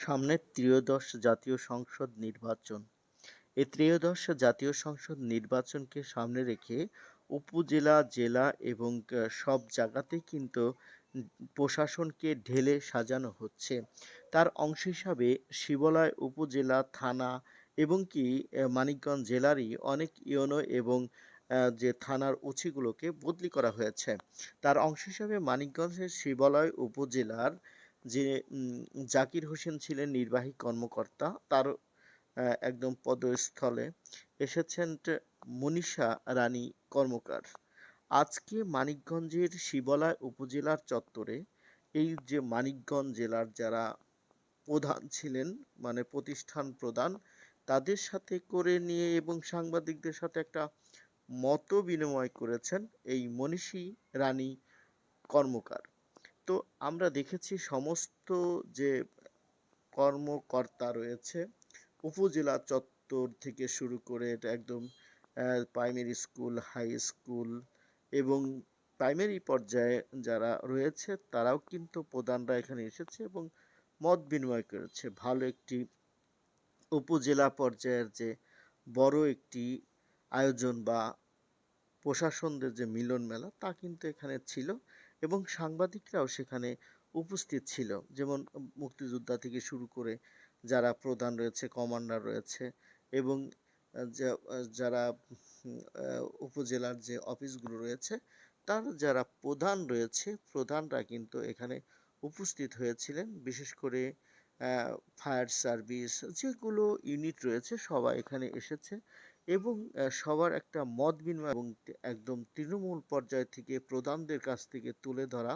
সামনে ত্রয়োদশ জাতীয় সংসদ নির্বাচন। এই ত্রয়োদশ জাতীয় সংসদ নির্বাচনকে সামনে রেখে উপজেলা, জেলা এবং সব জায়গাতেই কিন্তু প্রশাসনকে ঢেলে সাজানো হচ্ছে। তার অংশ হিসাবে শিবালয় উপজেলা, থানা এবং কি মানিকগঞ্জ জেলারই অনেক ইউনো এবং যে থানার ওসিগুলোকে বদলি করা হয়েছে। তার অংশ হিসাবে মানিকগঞ্জের শিবালয় উপজেলার যে জাকির হোসেন ছিলেন নির্বাহী কর্মকর্তা, তার একদম পদস্থলে এসেছেন মনীষা রানী কর্মকার। আজকে মানিকগঞ্জের শিবালয় উপজেলার চত্বরে এই যে মানিকগঞ্জ জেলার যারা প্রধান ছিলেন মানে প্রতিষ্ঠান প্রধান, তাদের সাথে করে নিয়ে এবং সাংবাদিকদের সাথে একটা মত বিনিময় করেছেন এই মনীষী রানী কর্মকার। তো আমরা দেখেছি সমস্ত যে কর্মকর্তা রয়েছে, উপজেলা চত্বর থেকে শুরু করে একদম প্রাইমারি স্কুল হাই স্কুল এবং প্রাইমারি পর্যায়ে যারা রয়েছে তারাও কিন্তু প্রধানরা এখানে এসেছে এবং মত বিনিময় করেছে। ভালো একটি উপজেলা পর্যায়ের যে বড় একটি আয়োজন বা প্রশাসনদের যে মিলন মেলা তা কিন্তু এখানে ছিল। এবং সাংবাদিকরাও সেখানে উপস্থিত ছিল। যেমন মুক্তিযোদ্ধা থেকে শুরু করে যারা প্রধান রয়েছে, কমান্ডার রয়েছে এবং যারা উপজেলার যে অফিসগুলো রয়েছে, তার যারা প্রধান রয়েছে, প্রধানরা কিন্তু এখানে উপস্থিত হয়েছিলেন। বিশেষ করে ফায়ার সার্ভিস যেগুলো ইউনিট রয়েছে, সবাই এখানে এসেছে এবং সবার একটা মত বিনিময় এবং একদম তৃণমূল পর্যায় থেকে প্রধানদের কাছ থেকে তুলে ধরা